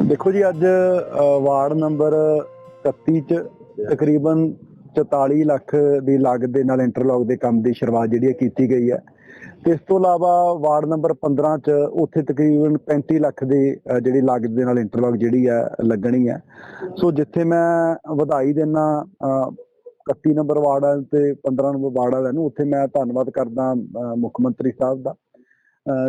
ਦੇਖੋ ਜੀ, ਅੱਜ ਵਾਰਡ ਨੰਬਰ 31 ਚ ਤਕਰੀਬਨ 44 ਲੱਖ ਦੀ ਲਾਗਤ ਦੇ ਨਾਲ ਇੰਟਰਲੌਕ ਦੇ ਕੰਮ ਦੀ ਸ਼ੁਰੂਆਤ ਜਿਹੜੀ ਹੈ ਕੀਤੀ ਗਈ ਹੈ। ਤੇ ਇਸ ਤੋਂ ਇਲਾਵਾ ਵਾਰਡ ਨੰਬਰ 15 ਚ ਉੱਥੇ ਤਕਰੀਬਨ 35 ਲੱਖ ਦੀ ਜਿਹੜੀ ਲਾਗਤ ਦੇ ਨਾਲ ਇੰਟਰਲੌਕ ਜਿਹੜੀ ਹੈ, ਲੱਗਣੀ ਹੈ। ਸੋ ਜਿੱਥੇ ਮੈਂ ਵਧਾਈ ਦੇਣਾ 31 ਨੰਬਰ ਵਾਰਡ ਤੇ 15 ਨੰਬਰ ਵਾਰਡ ਵਾਲਿਆਂ ਨੂੰ, ਉੱਥੇ ਮੈਂ ਧੰਨਵਾਦ ਕਰਦਾ ਮੁੱਖ ਮੰਤਰੀ ਸਾਹਿਬ ਦਾ।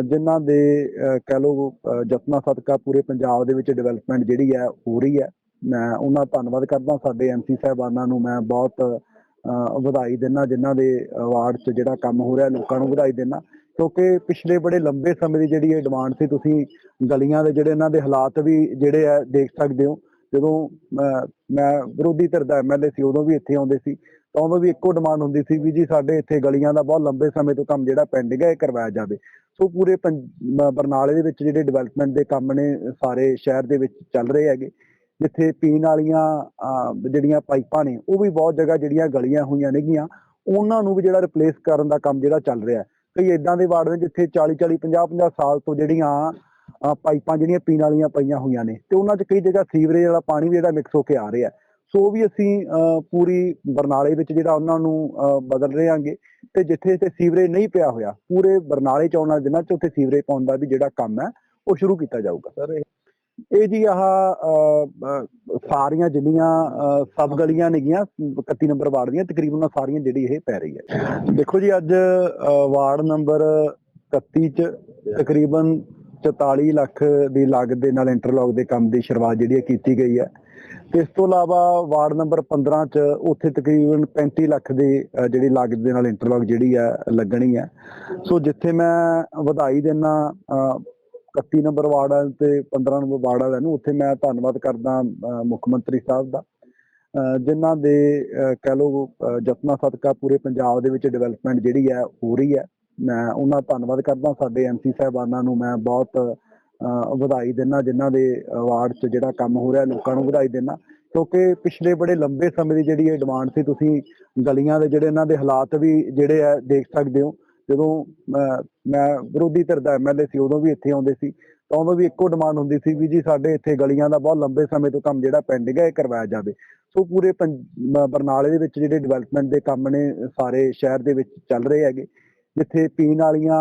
ਜਿਨ੍ਹਾਂ ਦੇ ਕਹਿ ਲਓ ਜਤਨਾ ਸਦਕਾ ਪੂਰੇ ਪੰਜਾਬ ਦੇ ਵਿੱਚ ਡਿਵੈਲਪਮੈਂਟ ਜਿਹੜੀ ਹੈ, ਹੋ ਰਹੀ ਹੈ। ਮੈਂ ਉਹਨਾਂ ਦਾ ਧੰਨਵਾਦ ਕਰਦਾ। ਸਾਡੇ ਐਮਸੀ ਸਾਹਿਬਾਨਾਂ ਨੂੰ ਮੈਂ ਬਹੁਤ, ਅਹ ਵਧਾਈ ਦਿੰਦਾ, ਜਿਨ੍ਹਾਂ ਦੇ ਵਾਰਡ 'ਚ ਜਿਹੜਾ ਕੰਮ ਹੋ ਰਿਹਾ, ਲੋਕਾਂ ਨੂੰ ਵਧਾਈ ਦਿੰਦਾ। ਕਿਉਂਕਿ ਪਿਛਲੇ ਬੜੇ ਲੰਬੇ ਸਮੇਂ ਦੀ ਜਿਹੜੀ ਇਹ ਡਿਮਾਂਡ ਸੀ, ਤੁਸੀਂ ਗਲੀਆਂ ਦੇ ਜਿਹੜੇ ਇਹਨਾਂ ਦੇ ਹਾਲਾਤ ਵੀ ਜਿਹੜੇ ਆ ਦੇਖ ਸਕਦੇ ਹੋ। ਜਦੋਂ ਅਹ ਮੈਂ ਵਿਰੋਧੀ ਧਿਰ ਦਾ ਐਮਐਲਏ ਸੀ, ਉਦੋਂ ਵੀ ਇੱਥੇ ਆਉਂਦੇ ਸੀ। ਤਾਂ ਉਦੋਂ ਵੀ ਇੱਕੋ ਡਿਮਾਂਡ ਹੁੰਦੀ ਸੀ ਵੀ ਜੀ ਸਾਡੇ ਇੱਥੇ ਗਲੀਆਂ ਦਾ ਬਹੁਤ ਲੰਬੇ ਸਮੇਂ ਤੋਂ ਕੰਮ ਜਿਹੜਾ ਪੈਂਡਿੰਗ ਹੈ ਇਹ ਕਰਵਾਇਆ ਜਾਵੇ। ਸੋ ਪੂਰੇ ਬਰਨਾਲੇ ਦੇ ਵਿੱਚ ਜਿਹੜੇ ਡਿਵੈਲਪਮੈਂਟ ਦੇ ਕੰਮ ਨੇ, ਸਾਰੇ ਸ਼ਹਿਰ ਦੇ ਵਿੱਚ ਚੱਲ ਰਹੇ ਹੈਗੇ। ਜਿੱਥੇ ਪੀਣ ਵਾਲੀਆਂ ਜਿਹੜੀਆਂ ਪਾਈਪਾਂ ਨੇ, ਉਹ ਵੀ ਬਹੁਤ ਜਗ੍ਹਾ ਜਿਹੜੀਆਂ ਗਲੀਆਂ ਹੋਈਆਂ ਨੇਗੀਆਂ, ਉਹਨਾਂ ਨੂੰ ਵੀ ਜਿਹੜਾ ਰਿਪਲੇਸ ਕਰਨ ਦਾ ਕੰਮ ਜਿਹੜਾ ਚੱਲ ਰਿਹਾ। ਕਈ ਇਦਾਂ ਦੇ ਵਾਰਡ ਨੇ ਜਿੱਥੇ 40 40 50 50 ਸਾਲ ਤੋਂ ਜਿਹੜੀਆਂ ਪਾਈਪਾਂ ਜਿਹੜੀਆਂ ਪੀਣ ਵਾਲੀਆਂ ਪਈਆਂ ਹੋਈਆਂ ਨੇ ਤੇ ਉਹਨਾਂ 'ਚ ਕਈ ਜਗ੍ਹਾ ਸੀਵਰੇਜ ਵਾਲਾ ਪਾਣੀ ਵੀ ਜਿਹੜਾ ਮਿਕਸ ਹੋ ਕੇ ਆ ਰਿਹਾ। ਸੋ ਉਹ ਵੀ ਅਸੀਂ ਪੂਰੀ ਬਰਨਾਲੇ ਵਿੱਚ ਜਿਹੜਾ ਉਹਨਾਂ ਨੂੰ ਬਦਲ ਰਹੇ ਹਾਂਗੇ ਤੇ ਜਿੱਥੇ ਜਿੱਥੇ ਸੀਵਰੇਜ ਨਹੀਂ ਪਿਆ ਹੋਇਆ ਪੂਰੇ ਬਰਨਾਲੇ ਚ ਆਉਣ ਵਾਲੇ ਦਿਨਾਂ ਚ ਉੱਥੇ ਸੀਵਰੇਜ ਪਾਉਣ ਦਾ ਵੀ ਜਿਹੜਾ ਕੰਮ ਹੈ ਉਹ ਸ਼ੁਰੂ ਕੀਤਾ ਜਾਊਗਾ ਸਰ ਇਹ ਜੀ ਆਹ ਸਾਰੀਆਂ ਜਿੰਨੀਆਂ ਅਹ, ਸਬ ਗਲੀਆਂ ਨੇਗੀਆਂ 31 ਨੰਬਰ ਵਾਰਡ ਦੀਆਂ ਤਕਰੀਬਨ ਉਹਨਾਂ ਸਾਰੀਆਂ ਜਿਹੜੀ ਇਹ ਪੈ ਰਹੀ ਹੈ ਦੇਖੋ ਜੀ ਅੱਜ ਵਾਰਡ ਨੰਬਰ 31 ਚ ਤਕਰੀਬਨ 44 ਲੱਖ ਦੀ ਲਾਗਤ ਦੇ ਨਾਲ ਇੰਟਰਲੌਕ ਦੇ ਕੰਮ ਦੀ ਸ਼ੁਰੂਆਤ ਜਿਹੜੀ ਹੈ ਕੀਤੀ ਗਈ ਹੈ। ਤੇ ਇਸ ਤੋਂ ਇਲਾਵਾ ਵਾਰਡ ਨੰਬਰ 15 ਚ ਉੱਥੇ ਤਕਰੀਬਨ 35 ਲੱਖ ਦੀ ਜਿਹੜੀ ਲਾਗਤ ਦੇ ਨਾਲ ਇੰਟਰਲੌਕ ਜਿਹੜੀ ਹੈ ਲੱਗਣੀ ਹੈ। ਸੋ ਜਿੱਥੇ ਮੈਂ ਵਧਾਈ ਦੇਣਾ 31 ਨੰਬਰ ਵਾਰਡ ਹੈ ਤੇ 15 ਨੰਬਰ ਵਾਰਡ ਵਾਲਿਆਂ ਨੂੰ ਉੱਥੇ ਮੈਂ ਧੰਨਵਾਦ ਕਰਦਾ ਮੁੱਖ ਮੰਤਰੀ ਸਾਹਿਬ ਦਾ। ਅ, ਜਿਨ੍ਹਾਂ ਦੇ ਕਹਿ ਲਓ ਅ, ਯਤਨਾਂ ਸਦਕਾ ਪੂਰੇ ਪੰਜਾਬ ਦੇ ਵਿੱਚ ਡਿਵੈਲਪਮੈਂਟ ਜਿਹੜੀ ਹੈ ਹੋ ਰਹੀ ਹੈ। ਮੈਂ ਉਹਨਾਂ ਦਾ ਧੰਨਵਾਦ ਕਰਦਾ, ਸਾਡੇ ਐਮਸੀ ਸਾਹਿਬਾਨਾਂ ਨੂੰ ਮੈਂ ਬਹੁਤ ਵਧਾਈ ਦਿੰਦਾ, ਜਿਨ੍ਹਾਂ ਦੇ ਅਵਾਰਡ 'ਚ ਜਿਹੜਾ ਕੰਮ ਹੋ ਰਿਹਾ, ਲੋਕਾਂ ਨੂੰ ਵਧਾਈ ਦਿੰਦਾ। ਕਿਉਂਕਿ ਪਿਛਲੇ ਬੜੇ ਲੰਬੇ ਸਮੇਂ ਦੀ ਜਿਹੜੀ ਇਹ ਡਿਮਾਂਡ ਸੀ, ਤੁਸੀਂ ਗਲੀਆਂ ਦੇ ਜਿਹੜੇ ਇਹਨਾਂ ਦੇ ਹਾਲਾਤ ਵੀ ਜਿਹੜੇ ਆ, ਦੇਖ ਸਕਦੇ ਹੋ। ਜਦੋਂ ਮੈਂ ਵਿਰੋਧੀ ਧਿਰ ਦਾ ਐਮਐਲਏ ਸੀ, ਉਦੋਂ ਵੀ ਇੱਥੇ ਆਉਂਦੇ ਸੀ, ਤਾਂ ਉਦੋਂ ਵੀ ਇੱਕੋ ਡਿਮਾਂਡ ਹੁੰਦੀ ਸੀ ਵੀ ਜੀ ਸਾਡੇ ਇੱਥੇ ਗਲੀਆਂ ਦਾ ਬਹੁਤ ਲੰਬੇ ਸਮੇਂ ਤੋਂ ਕੰਮ ਜਿਹੜਾ ਪੈਂਡਿੰਗ ਹੈ ਇਹ ਕਰਵਾਇਆ ਜਾਵੇ। ਸੋ ਪੂਰੇ ਬਰਨਾਲੇ ਦੇ ਵਿੱਚ ਜਿਹੜੇ ਡਿਵੈਲਪਮੈਂਟ ਦੇ ਕੰਮ ਨੇ, ਸਾਰੇ ਸ਼ਹਿਰ ਦੇ ਵਿੱਚ ਚੱਲ ਰਹੇ ਹੈਗੇ। ਜਿੱਥੇ ਪੀਣ ਵਾਲੀਆਂ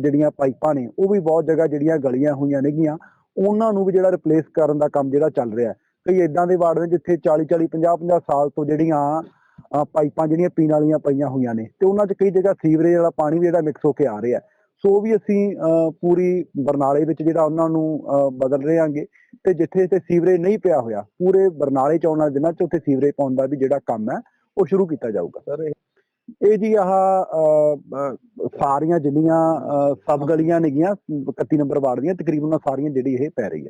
ਜਿਹੜੀਆਂ ਪਾਈਪਾਂ ਨੇ ਉਹ ਵੀ ਬਹੁਤ ਜਗ੍ਹਾ ਜਿਹੜੀਆਂ ਗਲੀਆਂ ਹੋਈਆਂ ਨੇਗੀਆਂ ਉਹਨਾਂ ਨੂੰ ਵੀ ਜਿਹੜਾ ਰਿਪਲੇਸ ਕਰਨ ਦਾ ਕੰਮ ਜਿਹੜਾ ਚੱਲ ਰਿਹਾ ਕਈ ਇਦਾਂ ਦੇ ਵਾਰਡ ਨੇ ਜਿੱਥੇ 40 40 50 50 ਸਾਲ ਤੋਂ ਜਿਹੜੀਆਂ ਪਾਈਪਾਂ ਜਿਹੜੀਆਂ ਪੀਣ ਵਾਲੀਆਂ ਪਈਆਂ ਹੋਈਆਂ ਨੇ ਤੇ ਉਹਨਾਂ 'ਚ ਕਈ ਜਗ੍ਹਾ ਸੀਵਰੇਜ ਵਾਲਾ ਪਾਣੀ ਵੀ ਜਿਹੜਾ ਮਿਕਸ ਹੋ ਕੇ ਆ ਰਿਹਾ ਸੋ ਉਹ ਵੀ ਅਸੀਂ ਅਹ, ਪੂਰੀ ਬਰਨਾਲੇ ਵਿੱਚ ਜਿਹੜਾ ਉਹਨਾਂ ਨੂੰ ਅਹ, ਬਦਲ ਰਹੇ ਹਾਂਗੇ ਤੇ ਜਿੱਥੇ ਜਿੱਥੇ ਸੀਵਰੇਜ ਨਹੀਂ ਪਿਆ ਹੋਇਆ ਪੂਰੇ ਬਰਨਾਲੇ ਚ ਆਉਣ ਵਾਲੇ ਦਿਨਾਂ 'ਚ ਉੱਥੇ ਸੀਵਰੇਜ ਪਾਉਣ ਦਾ ਵੀ ਜਿਹੜਾ ਕੰਮ ਹੈ ਉਹ ਸ਼ੁਰੂ ਕੀਤਾ ਜਾਊਗਾ। ਸਰ ਇਹ ਜੀ ਆਹ ਅਹ, ਸਾਰੀਆਂ ਜਿੰਨੀਆਂ ਅਹ, ਸਬ ਗਲੀਆਂ ਨੇਗੀਆਂ 31 ਨੰਬਰ ਵਾਰਡ ਦੀਆਂ ਤਕਰੀਬਨ ਸਾਰੀਆਂ ਜਿਹੜੀ ਇਹ ਪੈ ਰਹੀ ਹੈ।